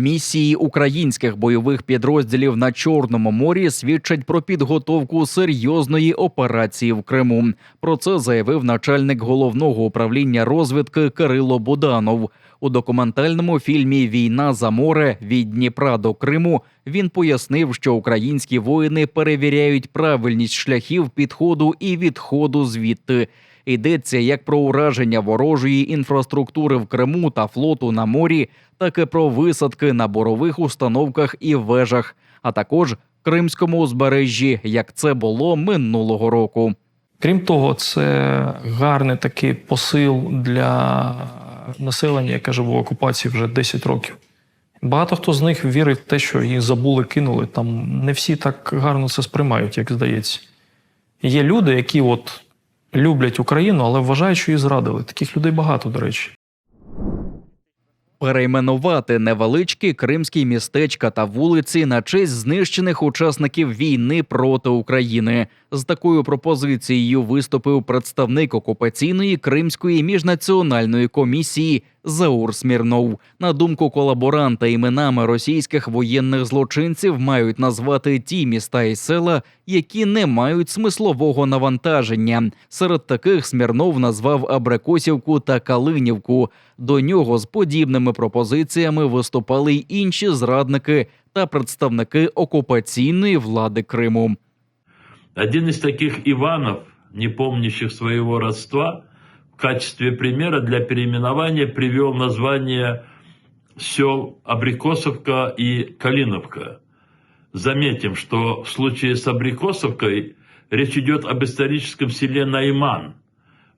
Місії українських бойових підрозділів на Чорному морі свідчать про підготовку серйозної операції в Криму. Про це заявив начальник головного управління розвідки Кирило Буданов. У документальному фільмі Війна за море від Дніпра до Криму він пояснив, що українські воїни перевіряють правильність шляхів підходу і відходу звідти. Йдеться як про ураження ворожої інфраструктури в Криму та флоту на морі, так і про висадки на борових установках і вежах, а також Кримському узбережжі, як це було минулого року. Крім того, це гарний такий посил для населення, яке живе в окупації вже 10 років. Багато хто з них вірить в те, що їх забули, кинули. Там не всі так гарно це сприймають, як здається. Є люди, які от люблять Україну, але вважають, що її зрадили. Таких людей багато, до речі. Перейменувати невеличкі кримські містечка та вулиці на честь знищених учасників війни проти України. З такою пропозицією виступив представник окупаційної кримської міжнаціональної комісії Заур Смірнов. На думку колаборанта, іменами російських воєнних злочинців мають назвати ті міста і села, які не мають смислового навантаження. Серед таких Смірнов назвав Абрикосівку та Калинівку. До нього з подібними пропозиціями виступали й інші зрадники та представники окупаційної влади Криму. Один из таких Иванов, не помнящих своего родства, в качестве примера для переименования привел название сел Абрикосовка и Калиновка. Заметим, что в случае с Абрикосовкой речь идет об историческом селе Найман,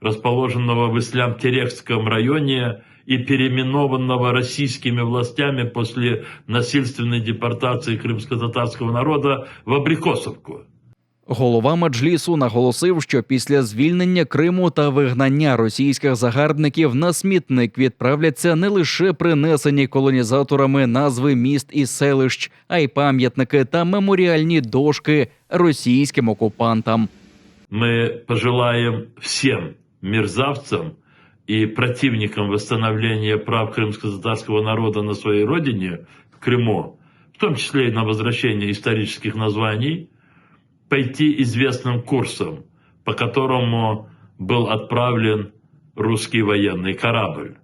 расположенного в Ислам-Терехском районе и переименованного российскими властями после насильственной депортации крымско-татарского народа в Абрикосовку. Голова Меджлісу наголосив, що після звільнення Криму та вигнання російських загарбників на смітник відправляться не лише принесені колонізаторами назви міст і селищ, а й пам'ятники та меморіальні дошки російським окупантам. Мы пожелаем всем мерзавцам и противникам восстановления прав крымско-татарского народа на своей родине, в Крыму, в том числе и на возвращение исторических названий, пойти известным курсом, по которому был отправлен русский военный корабль.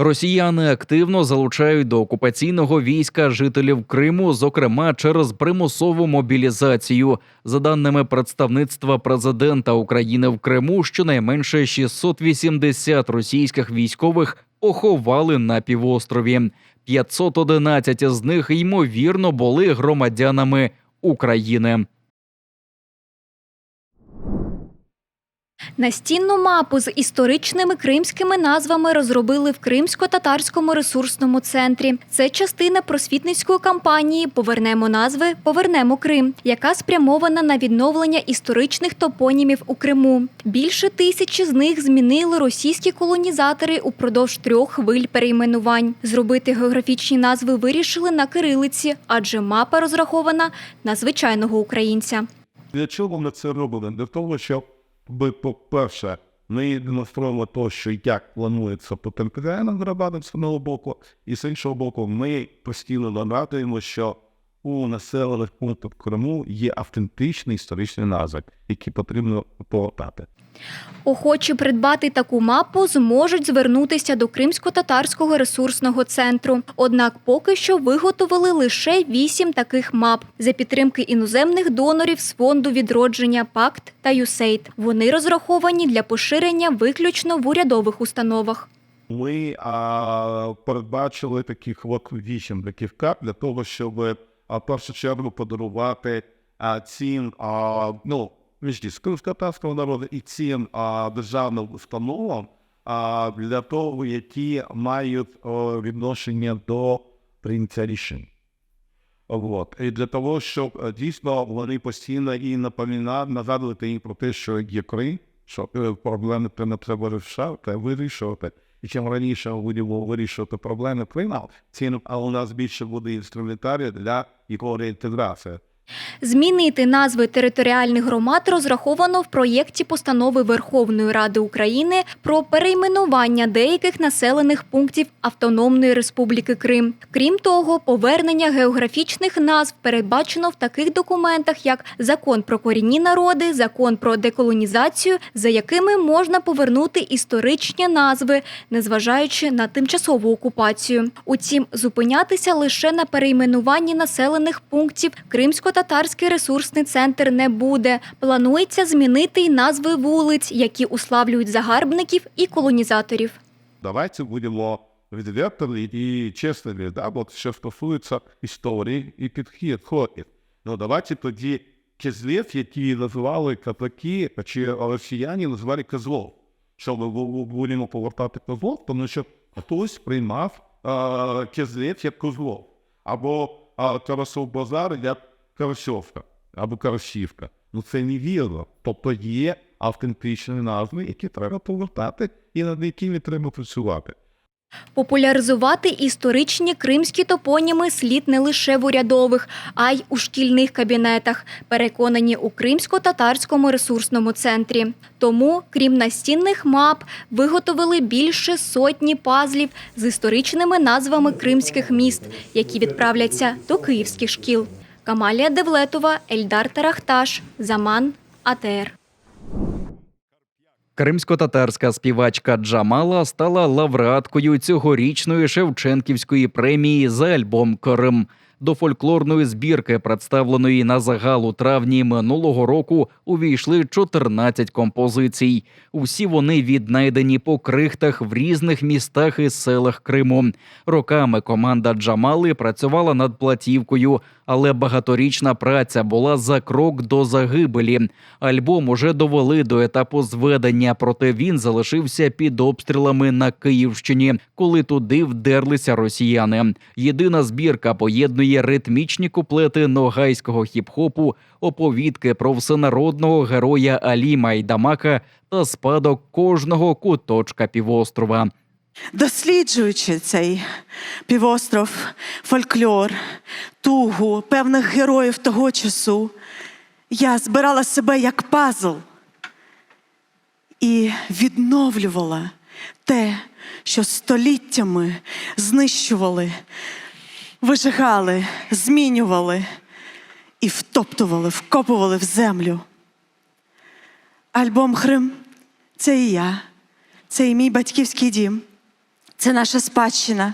Росіяни активно залучають до окупаційного війська жителів Криму, зокрема через примусову мобілізацію. За даними представництва президента України в Криму, щонайменше 680 російських військових поховали на півострові. 511 з них ймовірно були громадянами України. Настінну мапу з історичними кримськими назвами розробили в Кримсько-татарському ресурсному центрі. Це частина просвітницької кампанії Повернемо назви, повернемо Крим, яка спрямована на відновлення історичних топонімів у Криму. Більше тисячі з них змінили російські колонізатори упродовж трьох хвиль перейменувань. Зробити географічні назви вирішили на кирилиці, адже мапа розрахована на звичайного українця. Для чого ми це робимо? Для того, щоб, би, по-перше, ми демонструємо те, що як планується по територіальним з одного боку, і з іншого боку, ми постійно нагадуємо, що у населених пунктах Криму є автентичні історичні назви, які потрібно повертати. Охочі придбати таку мапу зможуть звернутися до Кримсько-татарського ресурсного центру. Однак поки що виготовили лише вісім таких мап за підтримки іноземних донорів з фонду відродження ПАКТ та ЮСЕЙД. Вони розраховані для поширення виключно в урядових установах. Ми а, передбачили таких вісім таких карт для того, щоб в першу чергу подарувати а, цим ну, кримсько-татарського народу і цим державним установам а, для того, які мають відношення до прийняття рішень. От. І для того, щоб е, дійсно вони постійно і нагадувати їм про те, що є Крим, що е, проблеми треба вирішувати. І чим раніше будемо вирішувати проблеми приймав ціну, а у нас більше буде інструментарію для його реінтеграції. Змінити назви територіальних громад розраховано в проєкті постанови Верховної Ради України про перейменування деяких населених пунктів Автономної Республіки Крим. Крім того, повернення географічних назв передбачено в таких документах, як Закон про корінні народи, Закон про деколонізацію, за якими можна повернути історичні назви, незважаючи на тимчасову окупацію. Утім, зупинятися лише на перейменуванні населених пунктів Кримсько-татарський ресурсний центр не буде. Планується змінити й назви вулиць, які уславлюють загарбників і колонізаторів. Давайте будемо відвертими і чесними, да, от що стосується історії і підходів. Ну давайте тоді кизлів, які називали катаки, чи росіяни називали козлов. Що ми будемо повертати козлов, тому що хтось приймав кизлів як козлов. Або Тарасов Базар як Карасьовка, або Карасівка. Ну це невірно. Тобто є автентичні назви, які треба повертати і над якими треба працювати. Популяризувати історичні кримські топоніми слід не лише в урядових, а й у шкільних кабінетах, переконані у Кримсько-татарському ресурсному центрі. Тому, крім настінних мап, виготовили більше сотні пазлів з історичними назвами кримських міст, які відправляться до київських шкіл. Камалія Девлетова, Ельдар Тарахташ, Заман, АТР. Кримсько-татарська співачка Джамала стала лауреаткою цьогорічної Шевченківської премії за альбом Крим. До фольклорної збірки, представленої на загал у травні минулого року, увійшли 14 композицій. Усі вони віднайдені по крихтах в різних містах і селах Криму. Роками команда Джамали працювала над платівкою, але багаторічна праця була за крок до загибелі. Альбом уже довели до етапу зведення, проте він залишився під обстрілами на Київщині, коли туди вдерлися росіяни. Єдина збірка поєднує ритмічні куплети ногайського хіп-хопу, оповідки про всенародного героя Алі Майдамака та спадок кожного куточка півострова. Досліджуючи цей півостров, фольклор, тугу певних героїв того часу, я збирала себе як пазл і відновлювала те, що століттями знищували, вижигали, змінювали і втоптували, вкопували в землю. Альбом Хрим це і я, це і мій батьківський дім, це наша спадщина,